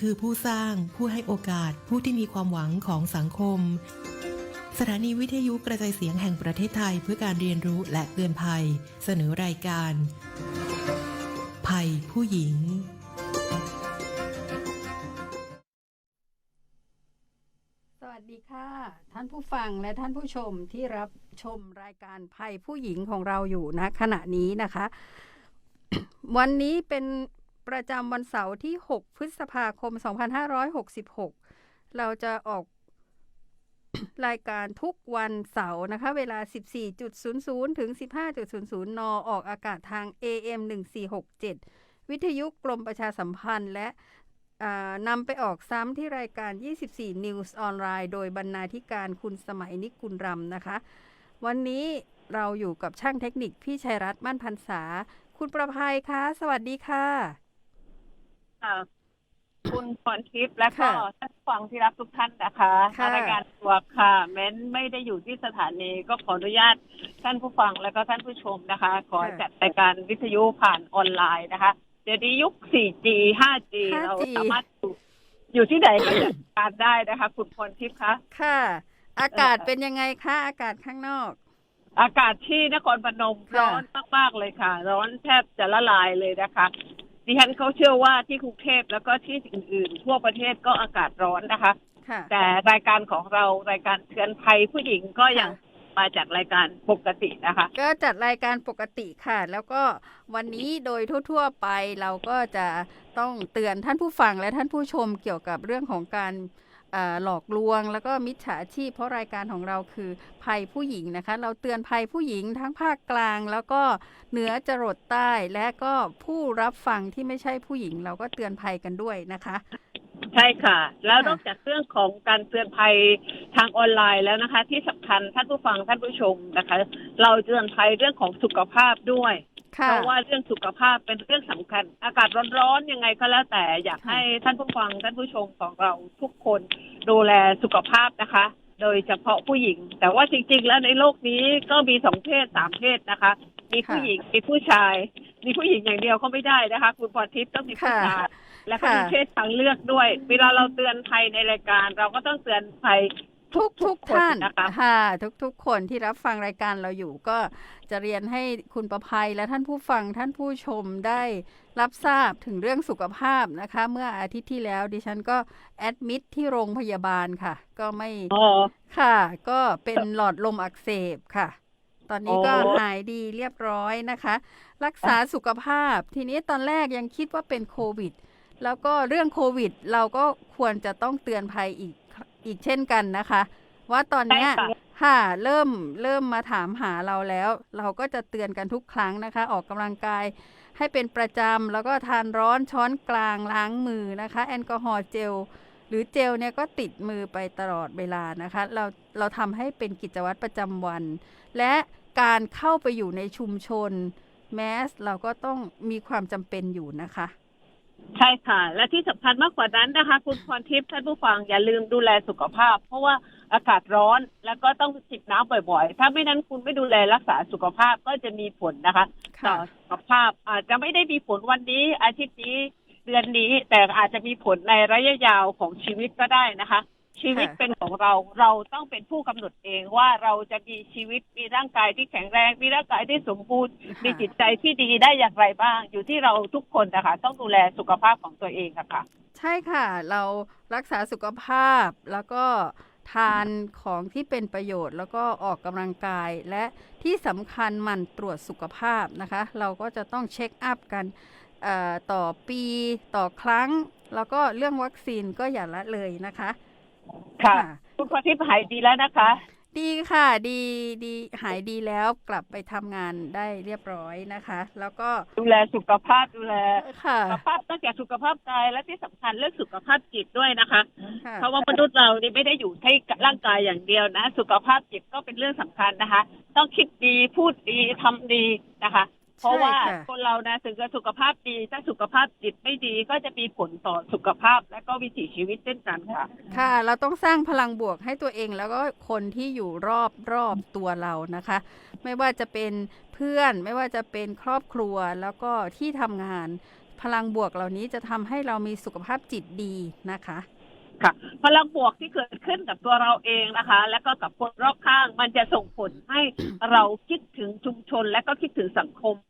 คือผู้สร้าง ผู้ให้โอกาส ผู้ที่มีความหวังของสังคม สถานีวิทยุกระจายเสียงแห่งประเทศไทยเพื่อการเรียนรู้และเตือนภัย เสนอรายการ ภัยผู้หญิง สวัสดีค่ะ ท่านผู้ฟังและท่านผู้ชมที่รับชมรายการภัยผู้หญิงของเราอยู่นะขณะนี้นะคะ วันนี้เป็น ประจำวันเสาร์ที่ 6 พฤษภาคม 2566 เราจะออกรายการทุกวันเสาร์นะคะ เวลา 14.00 ถึง 15.00 น ออกอากาศทาง AM 1467 วิทยุกรมประชาสัมพันธ์และนำไปออกซ้ำที่รายการ 24 News ออนไลน์ โดยบรรณาธิการคุณสมัยนิกุลรำนะคะ วันนี้เราอยู่กับช่างเทคนิคพี่ชัยรัตน์มั่นพันษา คุณประภัยคะ สวัสดีค่ะ ค่ะคุณพรทิพย์และก็ค่ะท่านผู้ฟังที่รักทุกท่านนะคะค่ะ รายการตัวค่ะ แม้นไม่ได้อยู่ที่สถานีก็ขออนุญาตท่านผู้ฟังและก็ท่านผู้ชมนะคะ ขอจัดรายการวิทยุผ่านออนไลน์นะคะ เดี๋ยวนี้ยุค 4G 5G เราสามารถอยู่อยู่ที่ไหนก็จัดการได้นะคะ คุณพรทิพย์คะ ค่ะ อากาศเป็นยังไงคะอากาศข้างนอก อากาศที่นครพนมค่ะร้อนมากๆเลยค่ะ ร้อนแทบจะละลายเลยนะคะ ดิฉันเขาเชื่อว่าที่กรุงเทพแล้วก็ที่อื่น ๆ ทั่วประเทศก็อากาศร้อนนะคะ ค่ะแต่รายการของเรารายการเตือนภัยผู้หญิงก็ยังมาจากรายการปกตินะคะ ก็จัดรายการปกติค่ะ แล้วก็วันนี้โดยทั่วๆไปเราก็จะต้องเตือนท่านผู้ฟังและท่านผู้ชมเกี่ยวกับเรื่องของการเอ่อ หลอกลวง แล้วก็มิจฉาชีพ เพราะรายการของเราคือภัยผู้หญิงนะคะ เราเตือนภัยผู้หญิงทั้งภาคกลาง แล้วก็เหนือจรดใต้ และก็ผู้รับฟังที่ไม่ใช่ผู้หญิง เราก็เตือนภัยกันด้วยนะคะ ใช่ค่ะ แล้วค่ะนอกจากเรื่องของการเตือนภัยทางออนไลน์แล้วนะคะ ที่สำคัญท่านผู้ฟังท่านผู้ชมนะคะ เราเตือนภัยเรื่องของสุขภาพด้วยค่ะ เพราะว่าเรื่องสุขภาพเป็นเรื่องสำคัญ อากาศร้อนๆยังไงก็แล้วแต่อยากค่ะให้ท่านผู้ฟังท่านผู้ชมของเราทุกคนดูแลสุขภาพนะคะ โดยเฉพาะผู้หญิง แต่ว่าจริง ๆ แล้วในโลกนี้ก็มีสองเพศสามเพศนะคะ มีผู้หญิงมีผู้ชาย มีผู้หญิงอย่างเดียวก็ไม่ได้นะคะ คุณพรทิพย์ต้องมีผู้ชายและก็มีค่ะเพศทางเลือกด้วย เวลาเราเตือนภัยในรายการ เราก็ต้องเตือนภัย ทุกทุกคนท่านนะคะค่ะทุกทุกคนที่รับฟังรายการเราอยู่ก็จะเรียนให้คุณประภัยและท่านผู้ฟังท่านผู้ชมได้รับทราบถึงเรื่องสุขภาพนะคะ เมื่ออาทิตย์ที่แล้วดิฉันก็แอดมิดที่โรงพยาบาลค่ะ ก็ไม่อ๋อค่ะ ก็เป็นหลอดลมอักเสบค่ะ ตอนนี้ก็โอ้หายดีเรียบร้อยนะคะ รักษาสุขภาพทีนี้ตอนแรกยังคิดว่าเป็นโควิดแล้วก็เรื่องโควิด เราก็ควรจะต้องเตือนภัยอีก อีกเช่นกันนะคะ ว่าตอนเนี้ยใช่ค่ะ ค่ะเริ่มเริ่มมาถามหาเราแล้ว เราก็จะเตือนกันทุกครั้งนะคะ ออกกำลังกายให้เป็นประจำแล้วก็ทานร้อนช้อนกลางล้างมือนะคะ แอลกอฮอล์เจล หรือเจลเนี่ยก็ติดมือไปตลอดเวลานะคะ เราเราทำให้เป็นกิจวัตรประจำวัน และการเข้าไปอยู่ในชุมชนแมสเราก็ต้องมีความจำเป็นอยู่นะคะ ใช่ค่ะ และที่สำคัญมากกว่านั้นนะคะ คุณพรทิพย์ท่านผู้ฟังอย่าลืมดูแลสุขภาพ เพราะว่าอากาศร้อนแล้วก็ต้องจิบน้ำบ่อยๆ ถ้าไม่นั้นคุณไม่ดูแลรักษาสุขภาพก็จะมีผลนะคะต่อค่ะสุขภาพอาจจะไม่ได้มีผลวันนี้ อาทิตย์นี้เดือนนี้แต่อาจจะมีผลในระยะยาวของชีวิตก็ได้นะคะ ชีวิตค่ะเป็นของเราเราต้องเป็นผู้กำหนดเองว่าเราจะมีชีวิตมีร่างกายที่แข็งแรง มีร่างกายที่สมบูรณ์ มีจิตใจที่ดีได้อย่างไรบ้าง อยู่ที่เราทุกคนนะคะต้องดูแลสุขภาพของตัวเองอะค่ะ ใช่ค่ะ เรารักษาสุขภาพแล้วก็ทานของที่เป็นประโยชน์ แล้วก็ออกกำลังกายและที่สำคัญหมั่นตรวจสุขภาพนะคะ เราก็จะต้องเช็คอัพกันเอ่อต่อปีต่อครั้ง แล้วก็เรื่องวัคซีนก็อย่าละเลยนะคะ ค่ะ คุณพรทิพย์หายดีแล้วนะคะ ดีค่ะ ดีดีหายดีแล้วกลับไปทำงานได้เรียบร้อยนะคะ แล้วก็ดูแลสุขภาพดูแลค่ะสุขภาพนอกจากสุขภาพกายและที่สำคัญเรื่องสุขภาพจิตด้วยนะคะค่ะเพราะว่ามนุษย์เรานี่ไม่ได้อยู่ที่ร่างกายอย่างเดียวนะ สุขภาพจิตก็เป็นเรื่องสำคัญนะคะ ต้องคิดดีพูดดีทำดีนะคะ เพราะว่าใช่ค่ะคนเรานะถึงจะสุขภาพดีถ้าสุขภาพจิตไม่ดีก็จะมีผลต่อสุขภาพและก็วิถีชีวิตเช่นกันค่ะ ค่ะ เราต้องสร้างพลังบวกให้ตัวเองแล้วก็คนที่อยู่รอบรอบตัวเรานะคะ ไม่ว่าจะเป็นเพื่อนไม่ว่าจะเป็นครอบครัวแล้วก็ที่ทำงาน พลังบวกเหล่านี้จะทำให้เรามีสุขภาพจิตดีนะคะค่ะพลังบวกที่เกิดขึ้นกับตัวเราเองนะคะ แล้วก็กับคนรอบข้างมันจะส่งผลให้เราคิดถึงชุมชนและก็คิดถึงสังคมก็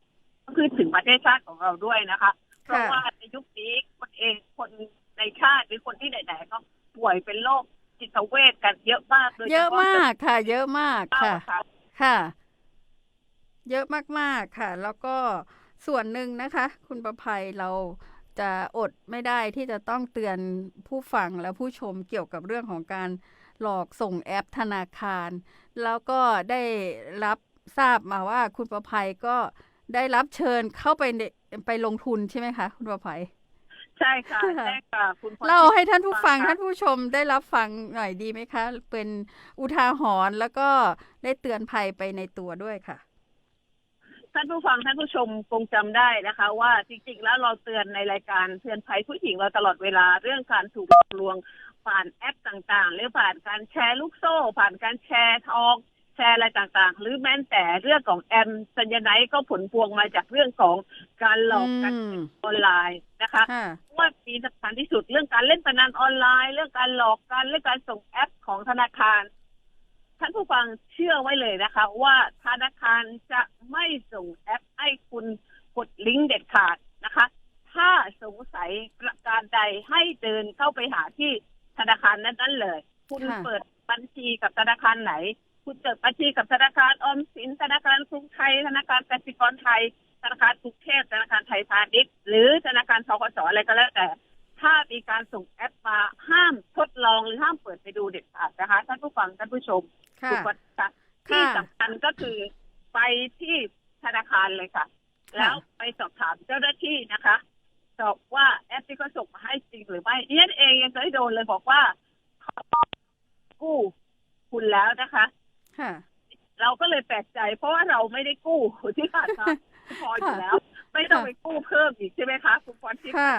คือถึงประเทศชาติของเราด้วยนะคะ เพราะว่าในยุคนี้คนเองคนในชาติหรือคนที่ไหนๆก็ป่วยเป็นโรคจิตเวชกันเยอะมากโดยเยอะมากค่ะ เยอะมากเฉค่ะพาะค่ะ ค่ะ เยอะมากๆค่ะ แล้วก็ส่วนหนึ่งนะคะ คุณประภัยเราจะอดไม่ได้ที่จะต้องเตือนผู้ฟังและผู้ชมเกี่ยวกับเรื่องของการหลอกส่งแอปธนาคาร แล้วก็ได้รับทราบมาว่าคุณประภัยก็ ได้รับเชิญเข้าไปในไปลงทุนใช่ไหมคะ คุณประภัยใช่ค่ะค่ะใช่ค่ะคุณพรเล่าทิพย์ให้ท่านผู้ฟังค่ะท่านผู้ชมได้รับฟังหน่อยดีไหมคะ เป็นอุทาหรณ์แล้วก็ได้เตือนภัยไปในตัวด้วยค่ะท่านผู้ฟังท่านผู้ชมคงจำได้นะคะ ว่าจริงๆ แล้วเราเตือนในรายการเตือนภัยผู้หญิงเราตลอดเวลาเรื่องการถูกหลอกลวงผ่านแอปต่างๆ หรือผ่านการแชร์ลูกโซ่ ผ่านการแชร์ทอง แชร์อะไรต่างๆ หรือแม้แต่เรื่องของแอมสัญญาไนท์ก็ผลพวงมาจากเรื่องของการหลอกกันอืมออนไลน์นะคะค่ะว่ามีสำคัญที่สุดเรื่องการเล่นพนันออนไลน์ เรื่องการหลอกกันเรื่องการส่งแอปของธนาคารท่านผู้ฟังเชื่อไว้เลยนะคะ ว่าธนาคารจะไม่ส่งแอปให้คุณกดลิงก์เด็ดขาดนะคะ ถ้าสงสัยประการใดให้เดินเข้าไปหาที่ธนาคารนั้นๆเลย คุณค่ะเปิดบัญชีกับธนาคารไหน คุณเปิดบัญชีกับธนาคารออมสินธนาคารกรุงไทยธนาคารกสิกรไทยธนาคารกรุงเทพธนาคารไทยพาณิชย์หรือธนาคารทกสอะไรก็แล้วแต่ ถ้ามีการส่งแอปมาห้ามทดลองหรือห้ามเปิดไปดูเด็ดขาดนะคะท่านผู้ฟังท่านผู้ชมค่ะถูกกฎค่ะที่สำคัญก็คือไปที่ธนาคารเลยค่ะ แล้วไปสอบถามเจ้าหน้าที่นะคะสอบว่าแอปที่เขาส่งมาให้จริงหรือไม่ดิฉันเองยังเคยโดนเลยบอกว่าเขากู้คุณแล้วนะคะค่ะ เราก็เลยแปลกใจ เพราะว่าเราไม่ได้กู้ที่ผ่านมาพออยู่แล้ว ไม่ต้องไปกู้เพิ่มอีกใช่ไหมคะคุณพรทิพย์ค่ะ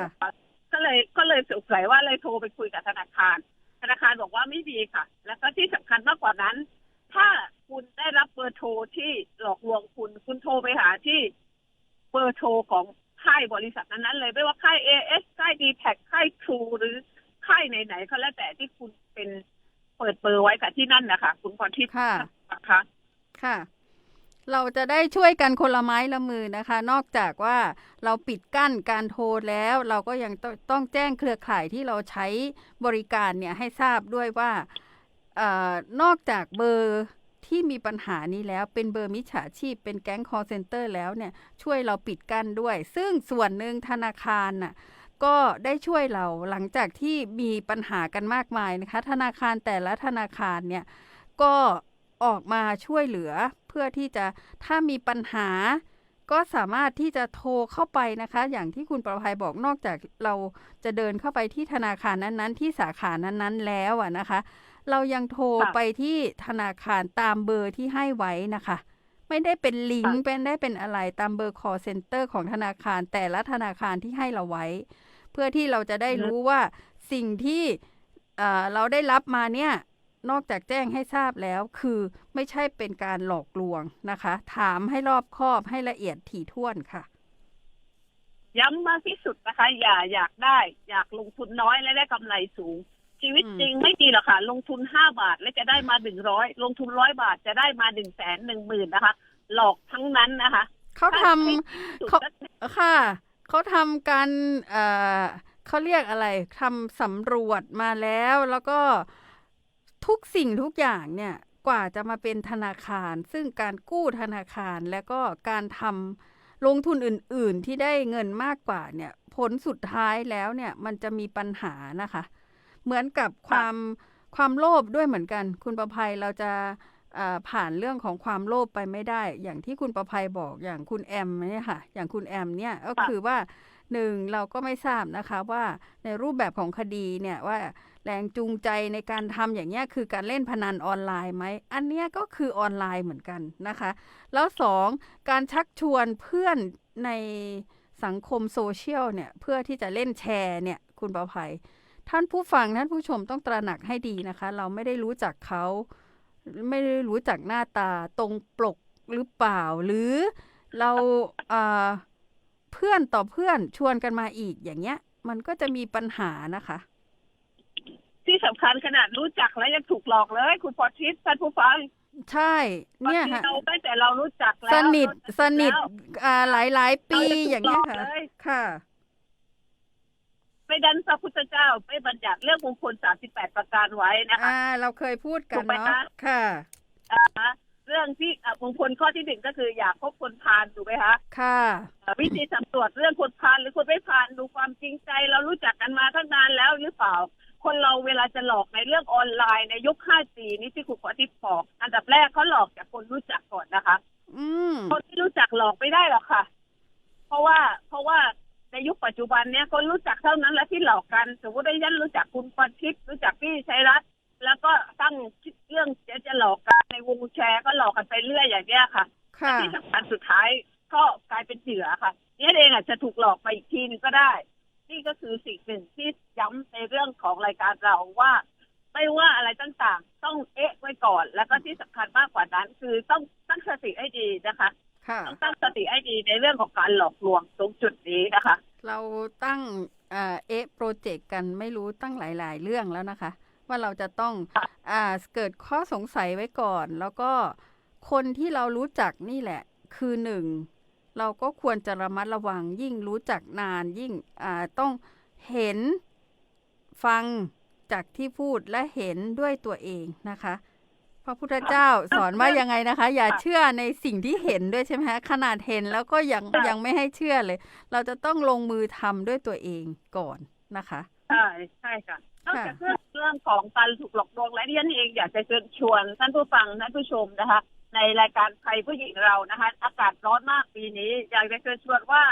ก็เลยก็เลยสงสัยว่าเลยโทรไปคุยกับธนาคาร ธนาคารบอกว่าไม่มีค่ะ แล้วก็ที่สำคัญมากกว่านั้น ถ้าคุณได้รับเบอร์โทรที่หลอกลวงคุณ คุณโทรไปหาที่เบอร์โทรของค่ายบริษัทนั้นๆเลย ไม่ว่าค่ายเอเอสค่ายดีแท็ค่ายทรูหรือค่ายไหนๆก็แล้วแต่ที่คุณเป็น เปิดเบอร์ไว้กับที่นั่นนะคะคุณพรทิพย์ค่ะนะคะค่ะ เราจะได้ช่วยกันคนละไม้ละมือนะคะ นอกจากว่าเราปิดกั้นการโทรแล้ว เราก็ยังต้องต้องแจ้งเครือข่ายที่เราใช้บริการเนี่ยให้ทราบด้วยว่าเออนอกจากเบอร์ที่มีปัญหานี้แล้วเป็นเบอร์มิจฉาชีพเป็นแก๊ง call center แล้วเนี่ยช่วยเราปิดกั้นด้วย ซึ่งส่วนหนึ่งธนาคารน่ะ ก็ได้ช่วยเราหลังจากที่มีปัญหากันมากมายนะคะ ธนาคารแต่ละธนาคารเนี่ยก็ออกมาช่วยเหลือเพื่อที่จะถ้ามีปัญหา ก็สามารถที่จะโทรเข้าไปนะคะ อย่างที่คุณประภัยบอกนอกจากเราจะเดินเข้าไปที่ธนาคารนั้นๆ ที่สาขานั้นๆ แล้วอะนะคะ เรายังโทรค่ะไปที่ธนาคารตามเบอร์ที่ให้ไว้นะคะไม่ได้เป็นลิงก์เป็นได้เป็นอะไรตามเบอร์ call center ของธนาคารแต่ละธนาคารที่ให้เราไว้ เพื่อที่เราจะได้รู้ว่าสิ่งที่เอ่อเราได้รับมาเนี่ยนอกจากแจ้งให้ทราบแล้วคือไม่ใช่เป็นการหลอกลวงนะคะ ถามให้รอบคอบให้ละเอียดถี่ถ้วนค่ะ ย้ำมากที่สุดนะคะ อย่าอยากได้ อยากลงทุนน้อยและได้กำไรสูง ชีวิตอืมจริงไม่ดีหรอกค่ะ ลงทุนห้าบาท แล้วจะได้มาหนึ่งร้อยลงทุนร้อยบาทจะได้มาหนึ่งแสนหนึ่งหมื่นนะคะ หลอกทั้งนั้นนะคะ เขาทสุดเขาก็ำค่ะ เขาทำการเอ่อเขาเรียกอะไรทำสำรวจมาแล้ว แล้วก็ทุกสิ่งทุกอย่างเนี่ยกว่าจะมาเป็นธนาคาร ซึ่งการกู้ธนาคารและก็การทำลงทุนอื่น ๆ ที่ได้เงินมากกว่าเนี่ยผลสุดท้ายแล้วเนี่ยมันจะมีปัญหานะคะ เหมือนกับความความโลภด้วยเหมือนกัน คุณประภัยเราจะ ผ่านเรื่องของความโลภไปไม่ได้ อย่างที่คุณประภัยบอกอย่างคุณแอมเนี่ยค่ะ อย่างคุณแอมเนี่ยก็ค่ะคือว่าหนึ่งเราก็ไม่ทราบนะคะว่าในรูปแบบของคดีเนี่ยว่าแรงจูงใจในการทำอย่างเงี้ยคือการเล่นพนันออนไลน์ไหม อันเนี้ยก็คือออนไลน์เหมือนกันนะคะ แล้วสองการชักชวนเพื่อนในสังคมโซเชียลเนี่ยเพื่อที่จะเล่นแชร์เนี่ยคุณประภัย ท่านผู้ฟังท่านผู้ชมต้องตระหนักให้ดีนะคะ เราไม่ได้รู้จักเขา ไม่ได้รู้จักหน้าตาตรงปกหรือเปล่า หรือเราเอ่อเพื่อนต่อเพื่อนชวนกันมาอีกอย่างเงี้ย มันก็จะมีปัญหานะคะ ที่สำคัญขนาดรู้จักแล้วยังถูกหลอกเลย คุณพอทิพย์ท่านผู้ฟังใช่บางเนี่ยทีค่ะเราตั้งแต่เรารู้จักแล้ว สนิทเราสนิทแล้วอ่าหลายหลายๆปีเราจะถูกอย่างเงี้ยหลอกค่ะเลยค่ะ ไม่ดันพระพุทธเจ้าไม่บัญญัติเรื่องมงคลสามสิบแปดประการไว้นะคะอ่าเราเคยพูดกัถูนกไหมเนาะคะค่ะอ่าเรื่องที่อะมงคลข้อที่หนึ่งก็คืออยากพบคนพาลถูกไหมคะค่ะอ่าวิธีสำรวจเรื่องคนพาลหรือคนไม่พาลดูความจริงใจ เรารู้จักกันมาตั้งนานแล้วหรือเปล่า คนเราเวลาจะหลอกในเรื่องออนไลน์ในยุค 5G นี่ที่คุณขอทิพย์บอกอันดับแรกเขาหลอกจากคนรู้จักก่อนนะคะอืมคนที่รู้จักหลอกไม่ได้หรอกค่ะ เพราะว่าเพราะว่า ในยุคปัจจุบันเนี้ยคนรู้จักเท่านั้นแหละที่หลอกกัน สมมติได้ยันรู้จักคุณปอนทิพย์รู้จักพี่ชัยรัตน์แล้วก็ตั้งคิดเรื่องจะจะหลอกกันในวงแชร์ก็หลอกกันไปเรื่อยอย่างเนี้ยค่ะค่ะที่สำคัญสุดท้ายก็กลายเป็นเหยื่อค่ะเนี่ยเองอาจจะถูกหลอกไปอีกทีนึงก็ได้ นี่ก็คือสิ่งหนึ่งที่ย้ำในเรื่องของรายการเราว่า ไม่ว่าอะไรต่างๆ ต้องเอ๊ะไว้ก่อน แล้วก็ที่สำคัญมากกว่านั้น คือต้องตั้งสติให้ดีนะคะค่ะ ต้องตั้งสติให้ดีในเรื่องของการหลอกลวงตรงจุดนี้นะคะ เราตั้งเอ่อเอะโปรเจกต์กันไม่รู้ตั้งหลาย ๆ เรื่องแล้วนะคะ ว่าเราจะต้องค่ะอ่าเกิดข้อสงสัยไว้ก่อน แล้วก็คนที่เรารู้จักนี่แหละ คือหนึ่งเราก็ควรจะระมัดระวังยิ่งรู้จักนานยิ่งอ่าต้องเห็นฟังจากที่พูดและเห็นด้วยตัวเองนะคะ พระพุทธเจ้าสอนว่ายังไงนะคะ อย่าเชื่อในสิ่งที่เห็นด้วยใช่ไหมคะขนาดเห็นแล้วก็ยังยังไม่ให้เชื่อเลย เราจะต้องลงมือทำด้วยตัวเองก่อนนะคะใช่ใช่ค่ะนอกจากเรื่องเรื่องของการถูกหลอกลวงและที่ฉันเองอยากจะเชิญชวนท่านผู้ฟังท่านผู้ชมนะคะ ในรายการไทยผู้หญิงเรานะคะ อากาศร้อนมากปีนี้ อยากจะเชิญชวนว่า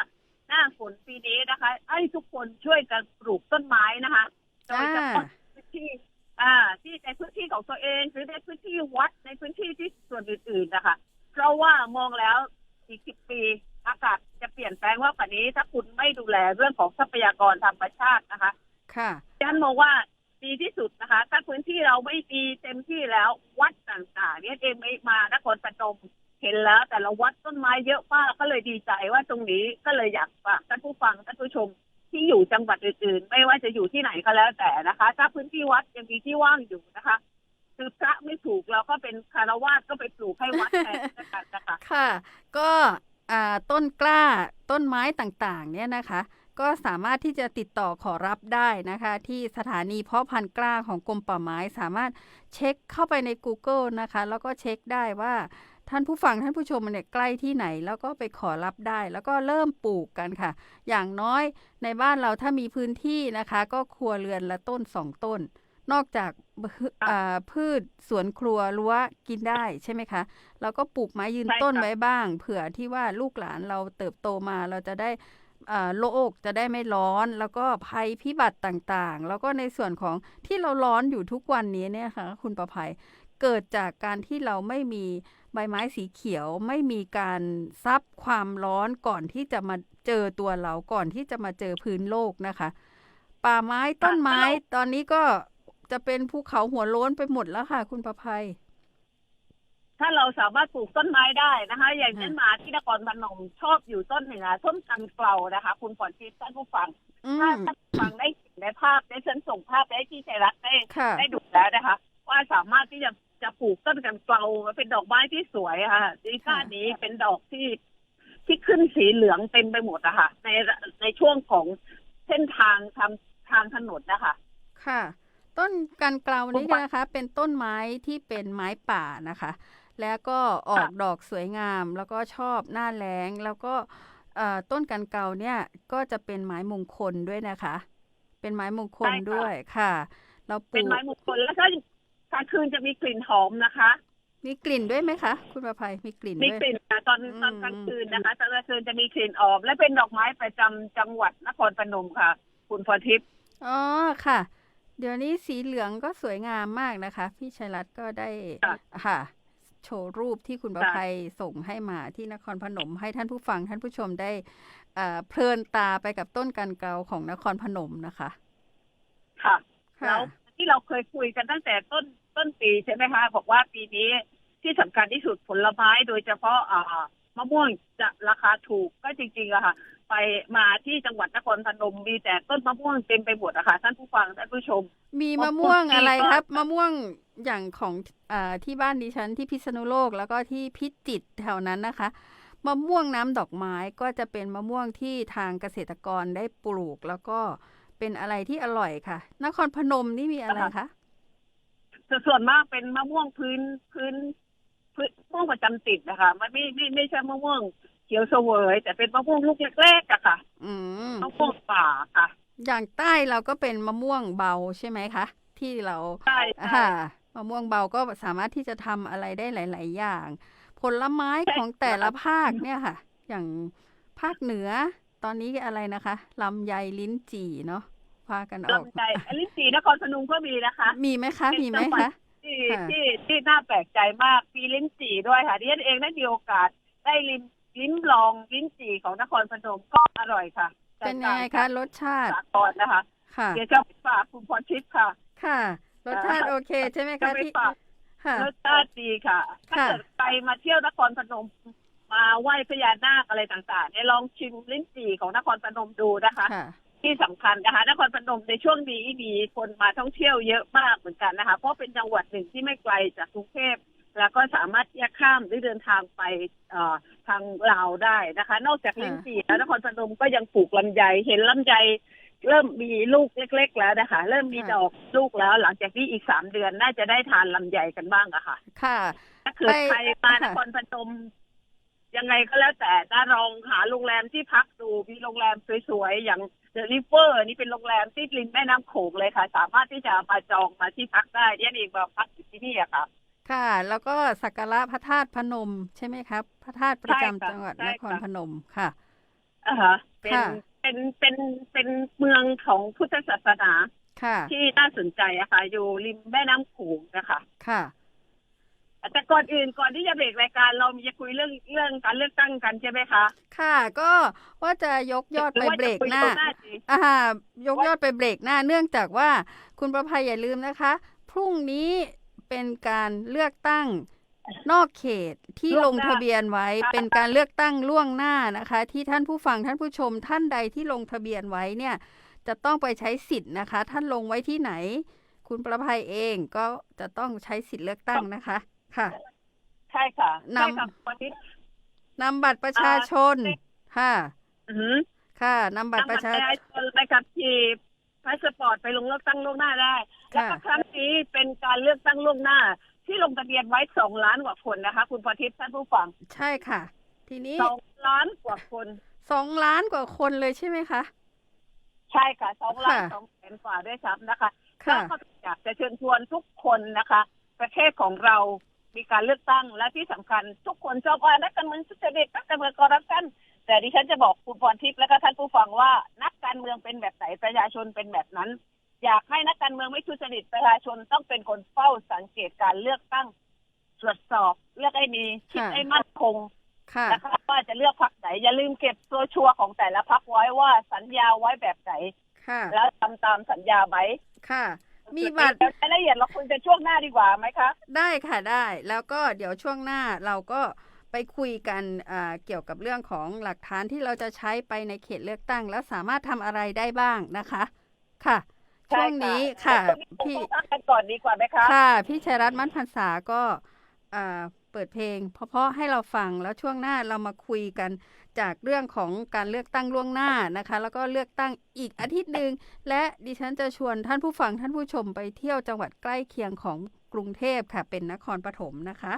หน้าฝนปีนี้นะคะให้ทุกคนช่วยกันปลูกต้นไม้นะคะโดยเฉพาะพื้นที่ อ่า ที่ในพื้นที่ของตัวเองหรือในพื้นที่วัดในพื้นที่ที่ส่วนอื่นๆนะคะเพราะว่ามองแล้วอีกสิบปีอากาศจะเปลี่ยนแปลงว่ากว่านี้ถ้าคุณไม่ดูแลเรื่องของทรัพยากรธรรมชาตินะคะ ค่ะฉันมองว่าดีที่สุดนะคะ ถ้าพื้นที่เราไม่ดีเต็มที่แล้ววัดต่างๆ เนี่ยเองไม่มานครปฐมเห็นแล้ว แต่ละวัดต้นไม้เยอะมากก็เลยดีใจว่าตรงนี้ก็เลยอยากฝากท่านผู้ฟังท่านผู้ชม ที่อยู่จังหวัดอื่น ๆ ไม่ว่าจะอยู่ที่ไหนก็แล้วแต่นะคะ ถ้าพื้นที่วัดยังมีที่ว่างอยู่นะคะ คือพระไม่ถูกเราก็เป็นคารวาสก็ไปปลูกให้วัดแทนนะคะ ค่ะ ก็ต้นกล้าต้นไม้ต่างๆ เนี่ยนะคะ ก็สามารถที่จะติดต่อขอรับได้นะคะ ที่สถานีเพาะพันธุ์กล้าของกรมป่าไม้สามารถเช็คเข้าไปใน Google นะคะ แล้วก็เช็คได้ว่า ท่านผู้ฟังท่านผู้ชมเนี่ยใกล้ที่ไหน แล้วก็ไปขอรับได้ แล้วก็เริ่มปลูกกันค่ะ อย่างน้อยในบ้านเราถ้ามีพื้นที่นะคะ ก็ครัวเรือนละต้นสองต้น นอกจากพือ่าพืชสวนครัวรั้วกินได้ใช่ไหมคะเราก็ปลูกไม้ยืนใช่ค่ะต้นไว้บ้าง เผื่อที่ว่าลูกหลานเราเติบโตมาเราจะได้อ่าโลกจะได้ไม่ร้อน แล้วก็ภัยพิบัติต่างๆ แล้วก็ในส่วนของที่เราร้อนอยู่ทุกวันนี้เนี่ยค่ะ คุณประภัยเกิดจากการที่เราไม่มี ใบไม้สีเขียวไม่มีการซับความร้อนก่อนที่จะมาเจอตัวเราก่อนที่จะมาเจอพื้นโลกนะคะ ป่าไม้ต้นไม้ตอนนี้ก็จะเป็นภูเขาหัวโล้นไปหมดแล้วค่ะ คุณประภัย ถ้าเราสามารถปลูกต้นไม้ได้นะคะ อย่างค่ะเช่นมาที่นครพนมชอบอยู่ต้นหนึ่งอะต้นกันเกลานะคะ คุณฝนทิพย์ท่านผู้ฟังอืถ้ามท่านผู้ฟังได้เห็นในภาพได้เชิญส่งภาพไปให้ที่ไทยรัฐได้ค่ะได้ดูแล้วนะคะ ว่าสามารถที่จะ จะปลูกต้นกันเกลาเป็นดอกไม้ที่สวยอะค่ะดีก้านนี้เป็นดอกที่ที่ขึ้นสีเหลืองเต็มไปหมดอะค่ะ ในในช่วงของเส้นทางทำทางถนนนะคะ ค่ะ ต้นกันเกลานี่ผมว่านะคะ เป็นต้นไม้ที่เป็นไม้ป่านะคะ แล้วก็ออกดอกสวยงาม แล้วก็ชอบหน้าแล้ง แล้วก็เอ่อต้นกันเกลาเนี่ยก็จะเป็นไม้มงคลด้วยนะคะ เป็นไม้มงคลใช่ค่ะด้วยค่ะ เราปเป็นลูกไม้มงคลแล้วก็ กลางคืนจะมีกลิ่นหอมนะคะ มีกลิ่นด้วยไหมคะ คุณประภัยมีกลิ่นมีด้วยกลิ่นนะตอนอืมตอนกลางคืนนะคะตอนกลางคืนจะมีกลิ่นออกและเป็นดอกไม้ประจำจังหวัดนครพนมค่ะ คุณพรทิพย์อ๋อค่ะ เดี๋ยวนี้สีเหลืองก็สวยงามมากนะคะ พี่ชัยรัตน์ก็ได้ค่ะโชว์รูปที่คุณประภัยส่งให้มาที่นครพนมให้ท่านผู้ฟังท่านผู้ชมได้เอ่อเพลินตาไปกับต้นกันเกลาของนครพนมนะคะค่ะค่ะ แล้วที่เราเคยคุยกันตั้งแต่ต้น ต้นปีใช่ไหมคะบอกว่าปีนี้ที่สำคัญที่สุดผลไม้โดยเฉพาะอ่ามะม่วงจะราคาถูกก็จริงๆอะค่ะ ไปมาที่จังหวัดนครพนมมีแต่ต้นมะม่วงเต็มไปหมดอะค่ะท่านผู้ฟังท่านผู้ชม มีมะม่วงอะไรครับก็มะม่วงอย่างของอาที่บ้านดิฉันที่พิษณุโลกแล้วก็ที่พิจิตรแถวนั้นนะคะมะม่วงน้ำดอกไม้ก็จะเป็นมะม่วงที่ทางเกษตรกรได้ปลูก แล้วก็เป็นอะไรที่อร่อยค่ะ นครพนมนี่มีอะไรคะ ส่วนมากเป็นมะม่วงพื้นพื้นพื้นมะม่วงประจำติดนะคะมันไม่ไม่ไม่ใช่มะม่วงเขียวเสวย แต่เป็นมะม่วงลูกเล็กๆอะค่ะ อืมมะม่วงป่าค่ะ อย่างใต้เราก็เป็นมะม่วงเบาใช่ไหมคะที่เราใช่ใช่ค่ะมะม่วงเบาก็สามารถที่จะทำอะไรได้หลาย ๆ อย่าง ผลไม้ของแต่ละภาคเนี่ยค่ะ อย่างภาคเหนือตอนนี้อะไรนะคะลำไยลิ้นจี่เนาะ พากันออกลำไยอันนี้สีนครพนมก็มีนะคะ มีไหมคะ มีไหมคะที่ค่ะที่ที่น่าแปลกใจมากมีลิ้นจี่ด้วยค่ะดิฉันเองได้มีโอกาสได้ลิ้มลิ้มลองลิ้นจี่ของนครพนมก็อร่อยค่ะ เป็นยังไงคะรสชาติสากรนะคะค่ะเดี๋ยวจะไปฝากคุณพรทิพย์ค่ะ ค่ะ รสชาติโอเคใช่ไหมจะคะไปที่ฝากค่ะรสชาติดีค่ะ ถ้าค่ะเกิดใครมาเที่ยวนครพนมมาไหว้พญานาคอะไรต่างๆเนี่ยลองชิมลิ้นจี่ของนครพนมดูนะคะค่ะ ที่สำคัญนะคะนครพนมในช่วงนี้มีคนมาท่องเที่ยวเยอะมากเหมือนกันนะคะ เพราะเป็นจังหวัดหนึ่งที่ไม่ไกลจากกรุงเทพแล้วก็สามารถที่จะข้ามหรือเดินทางไปเอ่อทางลาวได้นะคะ นอกจากค่ะลิ้นจี่แล้วนครพนมก็ยังปลูกลำไยเห็นลำไยเริ่มมีลูกเล็ก ๆ แล้วนะคะ เริ่มมีดอกลูกแล้ว หลังจากนี้อีกสามเดือนน่าจะได้ทานลำไยกันบ้างอะค่ะ ค่ะถ้าเกิดไปใครมาค่ะนครพนมยังไงก็แล้วแต่ถ้าลองหาโรงแรมที่พักดูมีโรงแรมสวยๆอย่าง เดอะริเวอร์นี่เป็นโรงแรมที่ริมแม่น้ำโขงเลยค่ะ สามารถที่จะมาจองมาที่พักได้เนี่ยเองมาพักอยู่ที่นี่อะค่ะ ค่ะ แล้วก็สักการะพระธาตุพนมใช่ไหมครับ พระธาตุประจำใช่ค่ะจังหวัดใช่นครค่ะพนมค่ะอ่าฮะเป็นค่ะเป็นเป็นเป็นเมืองของพุทธศาสนาค่ะที่น่าสนใจอะค่ะ อยู่ริมแม่น้ำโขงนะคะ ค่ะ แต่ก่อนอื่นก่อนที่จะเบรกรายการเรามีจะคุยเรื่องเรื่องการเลือกตั้งกันใช่ไหมคะ ค่ะ ก็ว่าจะยกยอดไปรือว่าเบรจะกคุยหน้าตรงหน้าสิอ่ายกยอดไปเบรกหน้า เนื่องจากว่าคุณประภัยอย่าลืมนะคะ พรุ่งนี้เป็นการเลือกตั้งนอกเขตที่ลงทะเบียนไว้เป็นการเลือกตั้งล่วงหน้านะคะ ที่ท่านผู้ฟังท่านผู้ชมท่านใดที่ลงทะเบียนไว้เนี่ย จะต้องไปใช้สิทธิ์นะคะ ท่านลงไว้ที่ไหน คุณประภัยเองก็จะต้องใช้สิทธิ์เลือกตั้งนะคะ ค่ะ ใช่ค่ะนำ ใช่ค่ะวันนี้ นำบัตรประชาชนค่ะ อือหือค่ะนำบัตรประชา นำบัตรประชาชนไปขับขี่พาสปอร์ตไปลงเลือกตั้งล่วงหน้าได้แล้วก็ค่ะครั้งนี้เป็นการเลือกตั้งล่วงหน้า ที่ลงทะเบียนไว้สองล้านกว่าคนนะคะ คุณพรทิพย์ท่านผู้ฟังใช่ค่ะ ทีนี้สองล้านกว่าคน สองล้านกว่าคนเลยใช่ไหมคะ ใช่ค่ะสองล้านค่ะ สองแสนกว่าด้วยซ้ำนะคะ ค่ะ แล้วก็อยากจะเชิญชวนทุกคนนะคะ ประเทศของเรา มีการเลือกตั้งและที่สำคัญ ทุกคนชอบว่านักการเมืองทุจริตนักการเมืองคอร์รัปชันแต่ดิฉันจะบอกคุณพรทิพย์และก็ท่านผู้ฟังว่านักการเมืองเป็นแบบไหนประชาชนเป็นแบบนั้น อยากให้นักการเมืองไม่ทุจริตประชาชนต้องเป็นคนเฝ้าสังเกตการเลือกตั้ง ตรวจสอบเลือกให้มีคิดค่ะให้มั่นคงค่ะนะคะว่าจะเลือกพรรคไหน อย่าลืมเก็บตัวชัวร์ของแต่ละพรรคไว้ว่าสัญญาไว้แบบไหนค่ะแล้วทำตามสัญญาไหมค่ะ มีบัตรเดี๋ยวรายละเอียดเราคุยกันช่วงหน้าดีกว่าไหมคะ ได้ค่ะได้แล้วก็เดี๋ยวช่วงหน้าเราก็ไปคุยกันอ่าเกี่ยวกับเรื่องของหลักฐานที่เราจะใช้ไปในเขตเลือกตั้ง แล้วสามารถทำอะไรได้บ้างนะคะ ค่ะใช่ช่วงนี้ค่ะ พี่พี่พักกันก่อนดีกว่าไหมคะค่ะ พี่ชัยรัตน์มั่นพรรษาก็อ่าเปิดเพลง เพราะๆให้เราฟังแล้วช่วงหน้าเรามาคุยกัน จากเรื่องของการเลือกตั้งล่วงหน้านะคะ แล้วก็เลือกตั้งอีกอาทิตย์หนึ่งและดิฉันจะชวนท่านผู้ฟังท่านผู้ชมไปเที่ยวจังหวัดใกล้เคียงของกรุงเทพค่ะ เป็นนครปฐมนะคะ